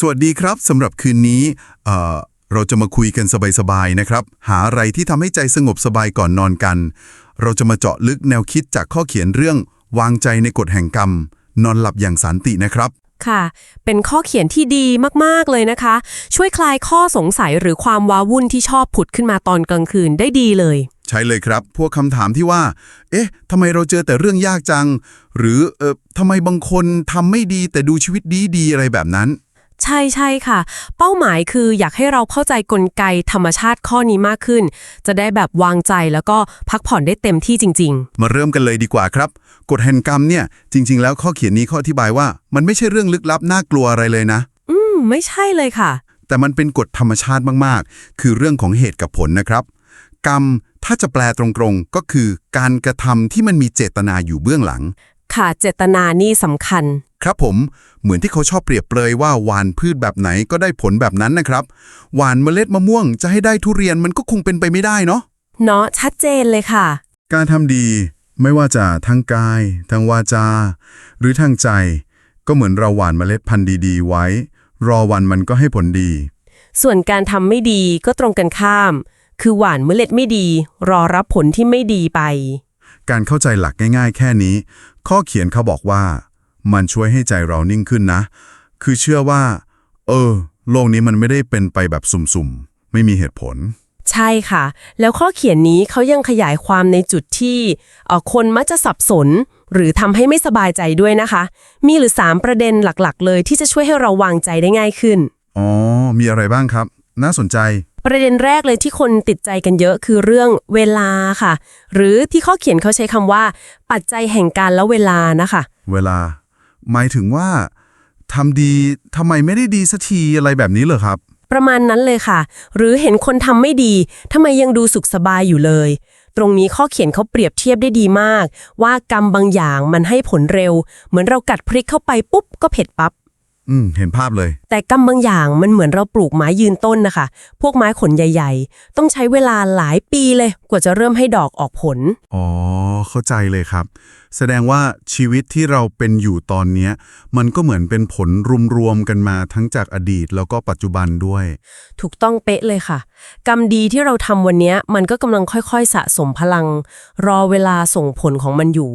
สวัสดีครับสำหรับคืนนี้เอ่อเราจะมาคุยกันสบายๆนะครับ หาอะไรที่ทำให้ใจสงบสบายก่อนนอนกัน เราจะมาเจาะลึกแนวคิดจากข้อเขียนเรื่อง วางใจในกฎแห่งกรรม นอนหลับอย่างสันตินะครับ ค่ะ เป็นข้อเขียนที่ดีมากๆเลยนะคะ ช่วยคลายข้อสงสัยหรือความว้าวุ่นที่ชอบผุดขึ้นมาตอนกลางคืนได้ดีเลย ใช่เลยครับ พวกคำถามที่ว่า เอ๊ะทำไมเราเจอแต่เรื่องยากจัง หรือเอ่อทำไมบางคนทำไม่ดีแต่ดูชีวิตดีๆอะไรแบบนั้น ใช่ใช่ค่ะ เป้าหมายคืออยากให้เราเข้าใจกลไกธรรมชาติข้อนี้มากขึ้น จะได้แบบวางใจแล้วก็พักผ่อนได้เต็มที่จริง มาเริ่มกันเลยดีกว่าครับ กฎแห่งกรรมเนี่ย จริง ๆ แล้วข้อเขียนนี้ข้ออธิบายว่า มันไม่ใช่เรื่องลึกลับน่ากลัวอะไรเลยนะ ๆ อืม ไม่ใช่เลยค่ะ แต่มันเป็นกฎธรรมชาติมาก ๆ คือเรื่องของเหตุกับผลนะครับ กรรมถ้าจะแปลตรงๆ ก็คือการกระทำที่มันมีเจตนาอยู่เบื้องหลัง ค่ะเจตนานี่สำคัญ ครับผม เหมือนที่เขาชอบเปรียบเปรยว่าหวานพืชแบบไหนก็ได้ผลแบบนั้นนะครับหวานเมล็ดมะม่วงจะให้ได้ทุเรียนมันก็คงเป็นไปไม่ได้เนาะ เนาะชัดเจนเลยค่ะ การทำดีไม่ว่าจะทางกาย ทางวาจา หรือทางใจ ก็เหมือนเราหว่านเมล็ดพันธุ์ดีๆ ไว้ รอวันมันก็ให้ผลดี ส่วนการทำไม่ดีก็ตรงกันข้าม คือหว่านเมล็ดไม่ดี รอรับผลที่ไม่ดีไป การเข้าใจหลักง่าย ๆ แค่นี้ ข้อเขียนเขาบอกว่า มันช่วยให้ใจเรานิ่งขึ้นนะ คือเชื่อว่า เออ โลกนี้มันไม่ได้เป็นไปแบบสุ่มๆ ไม่มีเหตุผล ใช่ค่ะ แล้วข้อเขียนนี้เขายังขยายความในจุดที่เอ่อคนมักจะสับสน หรือทำให้ไม่สบายใจด้วยนะคะ มีหรือ 3 ประเด็นหลักๆ เลยที่จะช่วยให้เราวางใจได้ง่ายขึ้น อ๋อ มีอะไรบ้างครับ น่าสนใจ ประเด็นแรกเลยที่คนติดใจกันเยอะคือเรื่องเวลาค่ะ หรือที่ข้อเขียนเขาใช้คำว่า ปัจจัยแห่งการและเวลานะคะ เวลา หมายถึงว่าทำดีทำไมไม่ได้ดีสักทีอะไรแบบนี้เหรอครับ ประมาณนั้นเลยค่ะ หรือเห็นคนทำไม่ดีทำไมยังดูสุขสบายอยู่เลย ตรงนี้ข้อเขียนเขาเปรียบเทียบได้ดีมาก ว่ากรรมบางอย่างมันให้ผลเร็ว เหมือนเรากัดพริกเข้าไปปุ๊บก็เผ็ดปับ๊บ อืม เห็นภาพเลย แต่กรรมบางอย่างมันเหมือนเราปลูกไม้ยืนต้นนะคะ พวกไม้ขนใหญ่ ๆ ต้องใช้เวลาหลายปีเลย กว่าจะเริ่มให้ดอกออกผล อ๋อ เข้าใจเลยครับ แสดงว่าชีวิตที่เราเป็นอยู่ตอนเนี้ย มันก็เหมือนเป็นผลรวมๆกันมาทั้งจากอดีตแล้วก็ปัจจุบันด้วย ถูกต้องเป๊ะเลยค่ะกรรมดีที่เราทำวันนี้มันก็กำลังค่อยๆ สะสมพลัง รอเวลาส่งผลของมันอยู่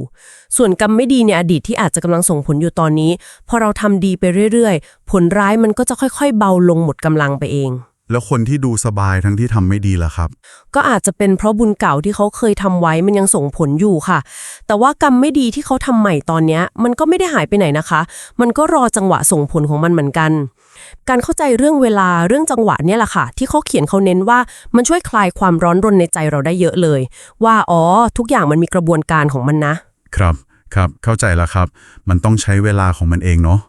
ส่วนกรรมไม่ดีในอดีตที่อาจจะกำลังส่งผลอยู่ตอนนี้ พอเราทำดีไปเรื่อยๆ ผลร้ายมันก็จะค่อยๆ เบาลงหมดกำลังไปเอง แล้วคนที่ดูสบายทั้งที่ทำไม่ดีล่ะครับ ก็อาจจะเป็นเพราะบุญเก่าที่เขาเคยทำไว้มันยังส่งผลอยู่ค่ะ แต่ว่ากรรมไม่ดีที่เขาทำใหม่ตอนเนี้ย มันก็ไม่ได้หายไปไหนนะคะ มันก็รอจังหวะส่งผลของมันเหมือนกัน การเข้าใจเรื่องเวลาเรื่องจังหวะเนี่ยแหละค่ะ ที่เขาเขียนเขาเน้นว่ามันช่วยคลายความร้อนรนในใจเราได้เยอะเลย ว่าอ๋อทุกอย่างมันมีกระบวนการของมันนะครับ ครับ เข้าใจแล้วครับ มันต้องใช้เวลาของมันเองเนาะ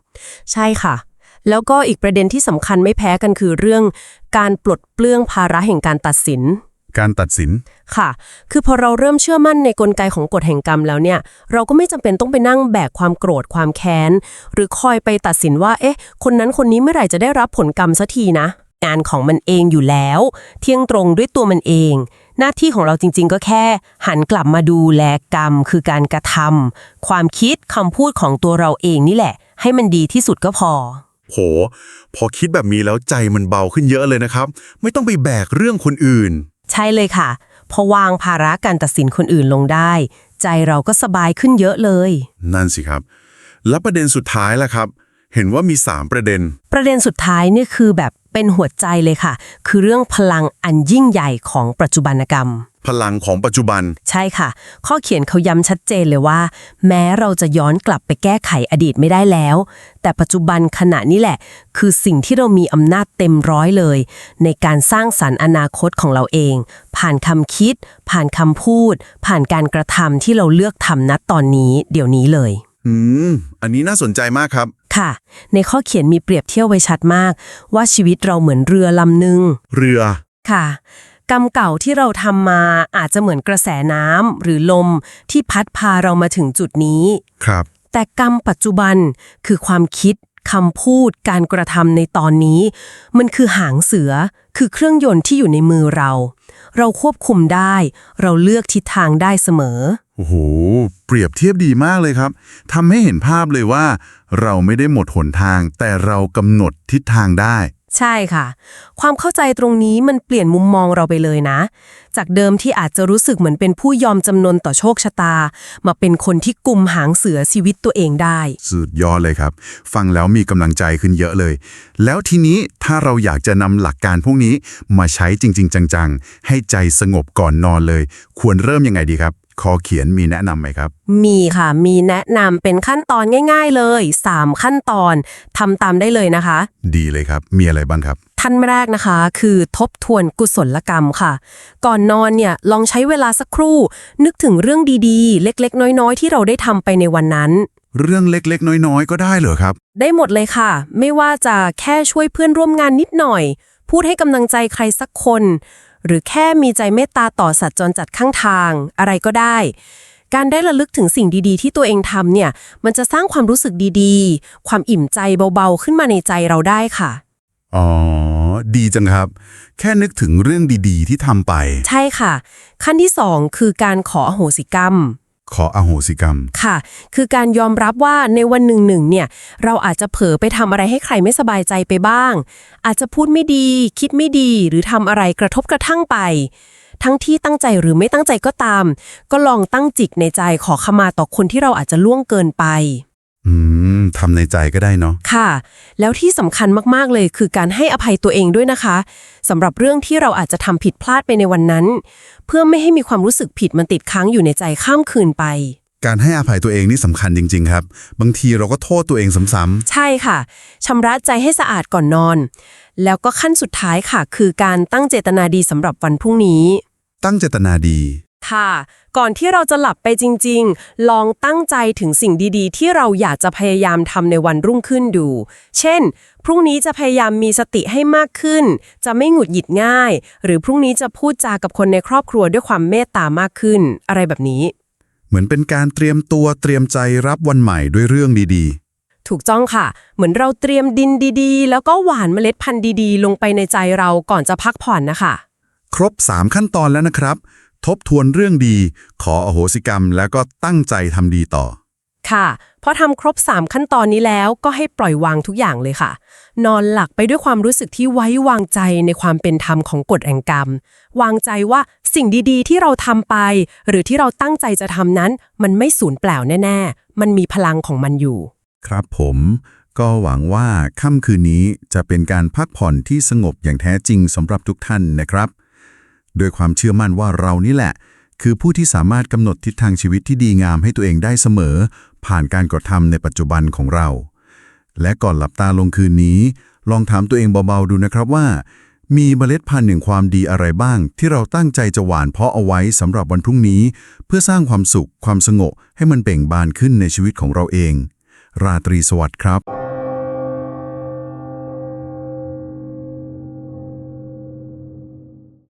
ใช่ค่ะ แล้วก็อีกประเด็นที่สำคัญไม่แพ้กันคือเรื่อง การปลดเปลื้องภาระแห่งการตัดสิน การตัดสิน ค่ะ คือพอเราเริ่มเชื่อมั่นในกลไกของกฎแห่งกรรมแล้วเนี่ย เราก็ไม่จำเป็นต้องไปนั่งแบกความโกรธความแค้น หรือคอยไปตัดสินว่า เอ๊ะ คนนั้นคนนี้เมื่อไหร่จะได้รับผลกรรมสักทีนะ งานของมันเองอยู่แล้ว เที่ยงตรงด้วยตัวมันเอง หน้าที่ของเราจริง ๆ ก็แค่ หันกลับมาดูแลกรรม คือการกระทำความคิดคำพูดของตัวเราเองนี่แหละ ให้มันดีที่สุดก็พอ โห พอคิดแบบนี้แล้วใจมันเบาขึ้นเยอะเลยนะครับ ไม่ต้องไปแบกเรื่องคนอื่น ใช่เลยค่ะ พอวางภาระการตัดสินคนอื่นลงได้ ใจเราก็สบายขึ้นเยอะเลย นั่นสิครับ แล้วประเด็นสุดท้ายล่ะครับ เห็นว่ามี 3 ประเด็น ประเด็นสุดท้ายเนี่ยคือแบบเป็นหัวใจเลยค่ะ คือเรื่องพลังอันยิ่งใหญ่ของปัจจุบันกรรม พลังของปัจจุบัน ใช่ค่ะ ข้อเขียนเขาย้ำชัดเจนเลยว่า แม้เราจะย้อนกลับไปแก้ไขอดีตไม่ได้แล้ว แต่ปัจจุบันขณะนี้แหละ คือสิ่งที่เรามีอำนาจเต็มร้อยเลย ในการสร้างสรรค์อนาคตของเราเอง ผ่านคำคิด ผ่านคำพูด ผ่านการกระทำที่เราเลือกทำณตอนนี้ เดี๋ยวนี้เลย อืม อันนี้น่าสนใจมากครับ ค่ะ ในข้อเขียนมีเปรียบเทียบไว้ชัดมาก ว่าชีวิตเราเหมือนเรือลำหนึ่งเรือ ค่ะ กรรมเก่าที่เราทำมาอาจจะเหมือนกระแสน้ำหรือลมที่พัดพาเรามาถึงจุดนี้ ครับ แต่กรรมปัจจุบันคือความคิดคำพูดการกระทำในตอนนี้ มันคือหางเสือ คือเครื่องยนต์ที่อยู่ในมือเรา เราควบคุมได้ เราเลือกทิศทางได้เสมอ โอ้โห เปรียบเทียบดีมากเลยครับทำให้เห็นภาพเลยว่า เราไม่ได้หมดหนทาง แต่เรากำหนดทิศทางได้ ใช่ค่ะ ความเข้าใจตรงนี้มันเปลี่ยนมุมมองเราไปเลยนะ จากเดิมที่อาจจะรู้สึกเหมือนเป็นผู้ยอมจำนนต่อโชคชะตา มาเป็นคนที่กุมหางเสือชีวิตตัวเองได้ สุดยอดเลยครับ ฟังแล้วมีกำลังใจขึ้นเยอะเลย แล้วทีนี้ถ้าเราอยากจะนำหลักการพวกนี้มาใช้จริง ๆ จัง ๆ ให้ใจสงบก่อนนอนเลย ควรเริ่มยังไงดีครับ คอเขียนมีแนะนำไหมครับ มีค่ะ มีแนะนำเป็นขั้นตอนง่าย ๆ เลย 3 ขั้นตอนทำตามได้เลยนะคะ ดีเลยครับ มีอะไรบ้างครับขั้นแรกนะคะ คือทบทวนกุศลกรรมค่ะ ก่อนนอนเนี่ยลองใช้เวลาสักครู่ นึกถึงเรื่องดีๆ เล็กๆ น้อยๆ ที่เราได้ทำไปในวันนั้นเรื่องเล็กๆ น้อยๆ ก็ได้เหรอครับ ได้หมดเลยค่ะ ไม่ว่าจะแค่ช่วยเพื่อนร่วมงานนิดหน่อย พูดให้กำลังใจใครสักคน หรือแค่มีใจเมตตาต่อสัตว์จรจัดข้างทาง อะไรก็ได้ การได้ระลึกถึงสิ่งดีๆ ที่ตัวเองทำเนี่ย มันจะสร้างความรู้สึกดีๆ ความอิ่มใจเบาๆ ขึ้นมาในใจเราได้ค่ะ อ๋อ ดีจังครับ แค่นึกถึงเรื่องดีๆ ที่ทำไป ใช่ค่ะ ขั้นที่สองคือการขออโหสิกรรม ขออโหสิกรรม ค่ะ คือการยอมรับว่าในวันหนึ่งหนึ่งเนี่ย เราอาจจะเผลอไปทำอะไรให้ใครไม่สบายใจไปบ้าง อาจจะพูดไม่ดี คิดไม่ดี หรือทำอะไรกระทบกระทั่งไป ทั้งที่ตั้งใจหรือไม่ตั้งใจก็ตาม ก็ลองตั้งจิตในใจขอขมาต่อคนที่เราอาจจะล่วงเกินไป อืมทำในใจก็ได้เนาะ ค่ะ แล้วที่สำคัญมากๆเลยคือการให้อภัยตัวเองด้วยนะคะสำหรับเรื่องที่เราอาจจะทำผิดพลาดไปในวันนั้น เพื่อไม่ให้มีความรู้สึกผิดมันติดค้างอยู่ในใจข้ามคืนไป การให้อภัยตัวเองนี่สำคัญจริง ๆ ครับ บางทีเราก็โทษตัวเองซ้ำใช่ค่ะชำระใจให้สะอาดก่อนนอน แล้วก็ขั้นสุดท้ายค่ะ คือการตั้งเจตนาดีสำหรับวันพรุ่งนี้ ๆตั้งเจตนาดี ค่ะ ก่อนที่เราจะหลับไปจริง ๆ ลองตั้งใจถึงสิ่งดีๆ ที่เราอยากจะพยายามทำในวันรุ่งขึ้นดู เช่น พรุ่งนี้จะพยายามมีสติให้มากขึ้น จะไม่หงุดหงิดง่าย หรือพรุ่งนี้จะพูดจากับคนในครอบครัวด้วยความเมตตามากขึ้น อะไรแบบนี้ เหมือนเป็นการเตรียมตัวเตรียมใจรับวันใหม่ด้วยเรื่องดีถูกต้องค่ะ เหมือนเราเตรียมดินดีๆ แล้วก็หว่านเมล็ดพันธุ์ดีๆ ลงไปในใจเราก่อนจะพักผ่อนนะคะๆครบ 3 ขั้นตอนแล้วนะครับ ทบทวนเรื่องดี ขออโหสิกรรม แล้วก็ตั้งใจทำดีต่อ ค่ะ พอทำครบ 3 ขั้นตอนนี้แล้วก็ให้ปล่อยวางทุกอย่างเลยค่ะ นอนหลักไปด้วยความรู้สึกที่ไว้วางใจในความเป็นธรรมของกฎแห่งกรรม วางใจว่าสิ่งดีๆ ที่เราทำไป หรือที่เราตั้งใจจะทำนั้น มันไม่สูญเปล่าแน่ ๆ มันมีพลังของมันอยู่ ครับผมก็หวังว่าค่ำคืนนี้จะเป็นการพักผ่อนที่สงบอย่างแท้จริงสำหรับทุกท่านนะครับ โดยความเชื่อมั่นว่าเรานี่แหละ คือผู้ที่สามารถกำหนดทิศทางชีวิตที่ดีงามให้ตัวเองได้เสมอ ผ่านการกระทำในปัจจุบันของเรา และก่อนหลับตาลงคืนนี้ ลองถามตัวเองเบาๆดูนะครับว่า มีเมล็ดพันธุ์แห่งความดีอะไรบ้าง ที่เราตั้งใจจะหว่านเพาะเอาไว้สำหรับวันพรุ่งนี้ เพื่อสร้างความสุข ความสงบให้มันเบ่งบานขึ้นในชีวิตของเราเอง ราตรีสวัสดิ์ครับ